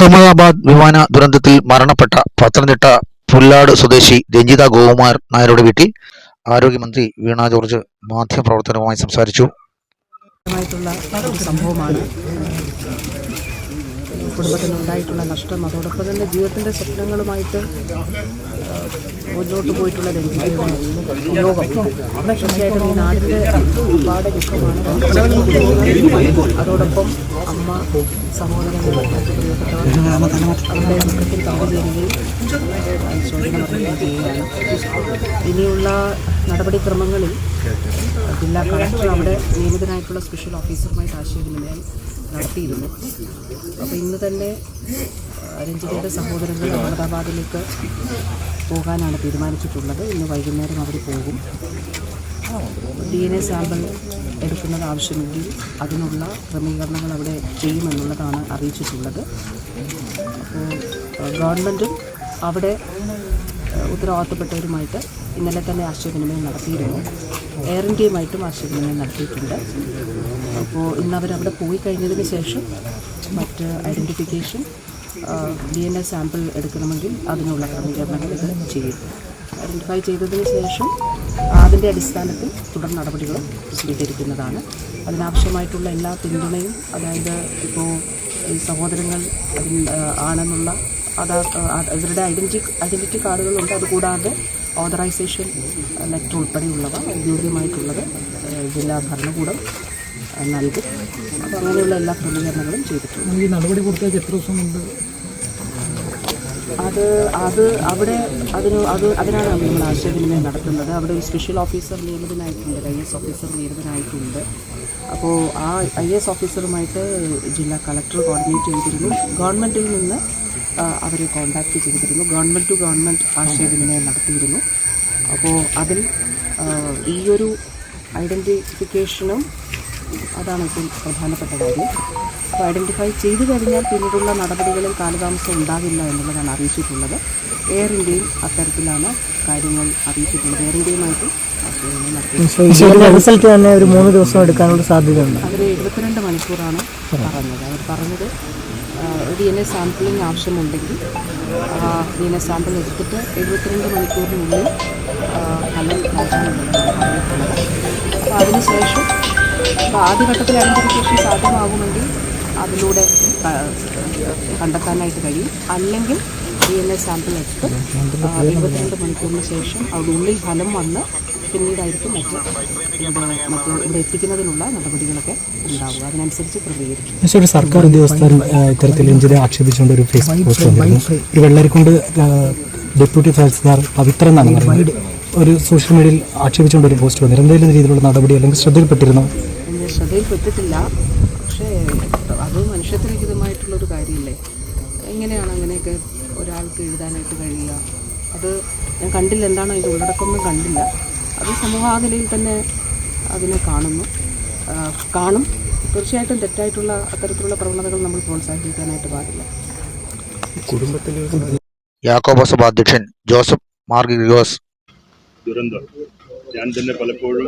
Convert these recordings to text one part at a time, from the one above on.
അഹമ്മദാബാദ് വിമാന ദുരന്തത്തിൽ മരണപ്പെട്ട പത്തനംതിട്ട പുല്ലാട് സ്വദേശി രഞ്ജിത ഗോകുമാർ നായരുടെ വീട്ടിൽ ആരോഗ്യമന്ത്രി വീണ ജോർജ് മാധ്യമപ്രവർത്തകരുമായി സംസാരിച്ചു. സംഭവമാണ്. കുടുംബത്തിനുണ്ടായിട്ടുള്ള നഷ്ടം അതോടൊപ്പം തന്നെ ജീവിതത്തിന്റെ സ്വപ്നങ്ങളുമായിട്ട് മുന്നോട്ട് പോയിട്ടുള്ള യോഗം. തീർച്ചയായിട്ടും ഈ നാടിന്റെ ഒരുപാട് ദുഃഖമാണ്. അതോടൊപ്പം അമ്മ പ്രിയപ്പെട്ടവർ അവരുടെ ദുഃഖത്തിൽ പങ്കുചേരുകയും ഇനിയുള്ള നടപടിക്രമങ്ങളിൽ ജില്ലാ കളക്ടർ അവിടെ നിയമിതനായിട്ടുള്ള സ്പെഷ്യൽ ഓഫീസറുമായിട്ട് ആശയവിനിമയം നടത്തിയിരുന്നു അപ്പോൾ ഇന്ന് തന്നെ രഞ്ജിതയുടെ സഹോദരങ്ങൾ അഹമ്മദാബാദിലേക്ക് പോകാനാണ് തീരുമാനിച്ചിട്ടുള്ളത്. ഇന്ന് വൈകുന്നേരം അവർ പോകും. ഡി എൻ എ സാമ്പിൾ എടുക്കുന്നത് ആവശ്യമെങ്കിൽ അതിനുള്ള ക്രമീകരണങ്ങൾ അവിടെ ചെയ്യുമെന്നുള്ളതാണ് അറിയിച്ചിട്ടുള്ളത്. അപ്പോൾ ഗവൺമെന്റും അവിടെ ഉത്തരവാദിത്തപ്പെട്ടവരുമായിട്ട് ഇന്നലെ തന്നെ ആശയവിനിമയം നടത്തിയിരുന്നു. എയർ ഇന്ത്യയുമായിട്ടും ആശയവിനിമയം നടത്തിയിട്ടുണ്ട്. അപ്പോൾ ഇന്ന് അവരവിടെ പോയി കഴിഞ്ഞതിന് ശേഷം മറ്റ് identification D N A sample എടുക്കണമെങ്കിൽ അതിനുള്ള ക്രമീകരണങ്ങൾ ഇത് ചെയ്യും. ഐഡന്റിഫൈ ചെയ്തതിന് ശേഷം അതിന്റെ അടിസ്ഥാനത്തിൽ തുടർ നടപടികൾ സ്വീകരിക്കുന്നതാണ്. അതിനാവശ്യമായിട്ടുള്ള എല്ലാ പിന്തുണയും അതായത് ഇപ്പോൾ ഈ സഹോദരങ്ങൾ ആണെന്നുള്ള ആധാർ ആ, ഇവരുടെ ഐഡന്റി ഐഡന്റിറ്റി കാർഡുകളുണ്ട്. അതുകൂടാതെ ഓതറൈസേഷൻ ലെറ്റർ ഉൾപ്പെടെയുള്ളവ ഔദ്യോഗികമായിട്ടുള്ളത് ജില്ലാ ഭരണകൂടം നൽകും. അപ്പോൾ അങ്ങനെയുള്ള എല്ലാ ക്രമീകരണങ്ങളും ചെയ്തിട്ടുണ്ട്. ഈ നടപടി പൂർത്തിയാക്കി എത്ര ദിവസം കൊണ്ട് അത് അത് അവിടെ അതിന് അത് അതിനാണ് നമ്മൾ ആശയവിനിമയം നടത്തുന്നത്. അവിടെ ഒരു സ്പെഷ്യൽ ഓഫീസർ നിയമിതനായിട്ടുണ്ട് ഐ എസ് ഓഫീസർ നിയമിതനായിട്ടുണ്ട്. അപ്പോൾ ആ ഐ എസ് ഓഫീസറുമായിട്ട് ജില്ലാ കളക്ടർ കോർഡിനേറ്റ് ചെയ്തിരുന്നു. ഗവൺമെന്റിൽ നിന്ന് അവർ കോണ്ടാക്ട് ചെയ്തിരുന്നു. ഗവൺമെന്റ് ടു ഗവൺമെന്റ് ആശയവിനിമയം നടത്തിയിരുന്നു. അപ്പോൾ അതിൽ ഈയൊരു ഈ ഒരു ഐഡന്റിഫിക്കേഷനും അതാണ് ഏറ്റവും പ്രധാനപ്പെട്ട കാര്യം. അപ്പോൾ ഐഡന്റിഫൈ ചെയ്തു കഴിഞ്ഞാൽ പിന്നീടുള്ള നടപടികളിൽ കാലതാമസം ഉണ്ടാകില്ല എന്നുള്ളതാണ് അറിയിച്ചിട്ടുള്ളത്. എയർ ഇന്ത്യയും അത്തരത്തിലാണ് കാര്യങ്ങൾ അറിയിച്ചിട്ടുള്ളത്. എയർ ഇന്ത്യയുമായിട്ട് റിസൾട്ട് തന്നെ ഒരു മൂന്ന് ദിവസം എടുക്കാനുള്ള സാധ്യതയുണ്ട്. അവർ എഴുപത്തിരണ്ട് മണിക്കൂറാണ് പറഞ്ഞത്. അവർ പറഞ്ഞത് ഡി എൻ എ സാമ്പിളിന് ആവശ്യമുണ്ടെങ്കിൽ ഡി എൻ എ സാമ്പിൾ എടുത്തിട്ട് എഴുപത്തിരണ്ട് മണിക്കൂറിനുള്ളിൽ ഫലം അപ്പോൾ അതിനുശേഷം ഇപ്പോൾ ആദ്യഘട്ടത്തിൽ ഐഡന്റിഫിക്കേഷൻ സാധ്യമാകുമെങ്കിൽ അതിലൂടെ കണ്ടെത്താനായിട്ട് കഴിയും. അല്ലെങ്കിൽ ഡി എൻ എ സാമ്പിൾ എടുത്ത് എഴുപത്തിരണ്ട് മണിക്കൂറിന് ശേഷം അതിനുള്ളിൽ ഫലം വന്ന് പിന്നീടായിരിക്കും മറ്റ് ഇവിടെ മറ്റ് ഇവിടെ എത്തിക്കുന്നതിനുള്ള നടപടികളൊക്കെ ഉണ്ടാവുക. അതിനനുസരിച്ച് പ്രതികരിക്കും. പക്ഷേ ഒരു സർക്കാർ ഉദ്യോഗസ്ഥർ ഇത്തരത്തിൽ രഞ്ജിതെ ആക്ഷേപിച്ചുകൊണ്ട് ഒരു ഫേസ്ബുക്ക് പോസ്റ്റ് വന്നിരുന്നു. ഒരു വെള്ളരിക്കൊണ്ട് ഡെപ്യൂട്ടി തഹസിൽദാർ പവിത്ര എന്നാണ് പറയുന്നത്. ഒരു സോഷ്യൽ മീഡിയയിൽ ആക്ഷേപിച്ചുകൊണ്ട് ഒരു പോസ്റ്റ് വന്നിരുന്നു. എന്തെങ്കിലും രീതിയിലുള്ള നടപടി അല്ലെങ്കിൽ ശ്രദ്ധയിൽപ്പെട്ടിരുന്നു? ശ്രദ്ധയിൽപ്പെട്ടിട്ടില്ല. പക്ഷേ അത് മനുഷ്യത്വരഹിതമായിട്ടുള്ളൊരു കാര്യമല്ലേ? എങ്ങനെയാണ് അങ്ങനെയൊക്കെ ഒരാൾക്ക് എഴുതാനായിട്ട് കഴിയുക? അത് ഞാൻ കണ്ടില്ല. എന്താണോ അതിന്റെ ഉള്ളടക്കമൊന്നും കണ്ടില്ല. അത് സമൂഹാകലയിൽ തന്നെ അതിനെ കാണുന്നു. കാണും. തീർച്ചയായിട്ടും തെറ്റായിട്ടുള്ള അത്തരത്തിലുള്ള പ്രവണതകൾ നമ്മൾ പ്രോത്സാഹിപ്പിക്കാനായിട്ട് പാടില്ല. യാക്കോബ സഭ അധ്യക്ഷൻ ജോസഫ് മാർഗിഗോസ് ദുരന്തം. ഞാൻ തന്നെ പലപ്പോഴും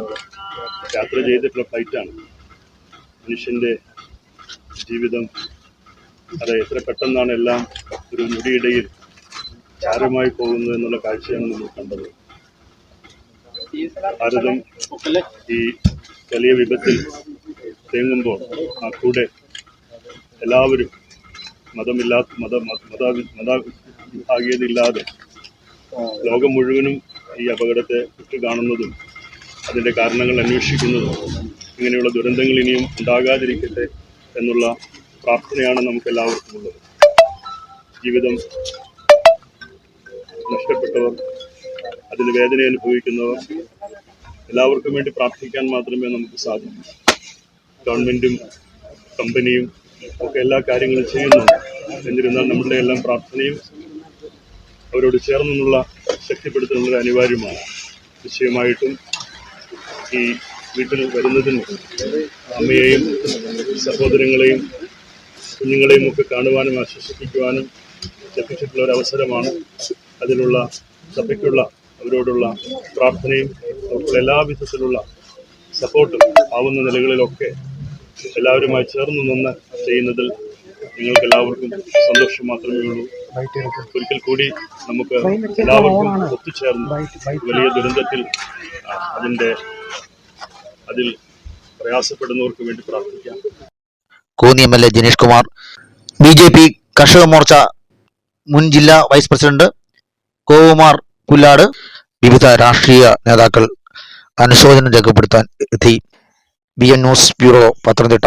യാത്ര ചെയ്തിട്ടുള്ള ഫ്ലൈറ്റാണ് മനുഷ്യന്റെ ജീവിതം അത് എത്ര പെട്ടെന്നാണ് എല്ലാം ഒരു മുടിയിടയിൽ ചാരമായി പോകുന്നത് എന്നുള്ള കാഴ്ചയാണ് നമ്മൾ കണ്ടത്. ഭാരതം ഈ വലിയ വിപത്തിൽ തേങ്ങുമ്പോൾ ആ കൂടെ എല്ലാവരും മതമില്ലാത്ത മത മത മത വിഭാഗീയതയില്ലാതെ ലോകം മുഴുവനും ഈ അപകടത്തെ കാണുന്നതും അതിന്റെ കാരണങ്ങൾ അന്വേഷിക്കുന്നതും ഇങ്ങനെയുള്ള ദുരന്തങ്ങൾ ഇനിയും ഉണ്ടാകാതിരിക്കട്ടെ എന്നുള്ള പ്രാർത്ഥനയാണ് നമുക്ക് എല്ലാവർക്കും ഉള്ളത് ജീവിതം നഷ്ടപ്പെട്ടവർ അതിന് വേദന അനുഭവിക്കുന്നവർ എല്ലാവർക്കും വേണ്ടി പ്രാർത്ഥിക്കാൻ മാത്രമേ നമുക്ക് സാധിക്കൂ. ഗവൺമെന്റും കമ്പനിയും ഒക്കെ എല്ലാ കാര്യങ്ങളും ചെയ്യുന്നു എന്നിരുന്നാൽ നമ്മളുടെ എല്ലാം പ്രാർത്ഥനയും അവരോട് ചേർന്നുള്ള ശക്തിപ്പെടുത്തുന്നത് അനിവാര്യമാണ്. നിശ്ചയമായിട്ടും ഈ വീട്ടിൽ വരുന്നതിന് അമ്മയെയും സഹോദരങ്ങളെയും കുഞ്ഞുങ്ങളെയും ഒക്കെ കാണുവാനും ആശ്വസിപ്പിക്കുവാനും ലഭിച്ചിട്ടുള്ള ഒരു അവസരമാണ് അതിലുള്ള സഭയ്ക്കുള്ള അവരോടുള്ള പ്രാർത്ഥനയും അവർക്കുള്ള എല്ലാ വിധത്തിലുള്ള സപ്പോർട്ടും ആവുന്ന നിലകളിലൊക്കെ എല്ലാവരുമായി ചേർന്ന് നിന്ന് ചെയ്യുന്നതിൽ നിങ്ങൾക്ക് എല്ലാവർക്കും സന്തോഷം മാത്രമേ ഉള്ളൂ. ഒരിക്കൽ കൂടി നമുക്ക് എല്ലാവർക്കും ഒത്തുചേർന്ന് വലിയ ദുരന്തത്തിൽ അതിന്റെ അതിൽ പ്രയാസപ്പെടുന്നവർക്ക് വേണ്ടി പ്രാർത്ഥിക്കാം. Konni M L A Janeesh Kumar. B J P Karshaka Morcha മുൻ ജില്ലാ വൈസ് പ്രസിഡന്റ് ഗോകുമാർ പുല്ലാട്. വിവിധ രാഷ്ട്രീയ നേതാക്കൾ അനുശോചനം രേഖപ്പെടുത്താൻ എത്തി. B N news bureau Pathanamthitta.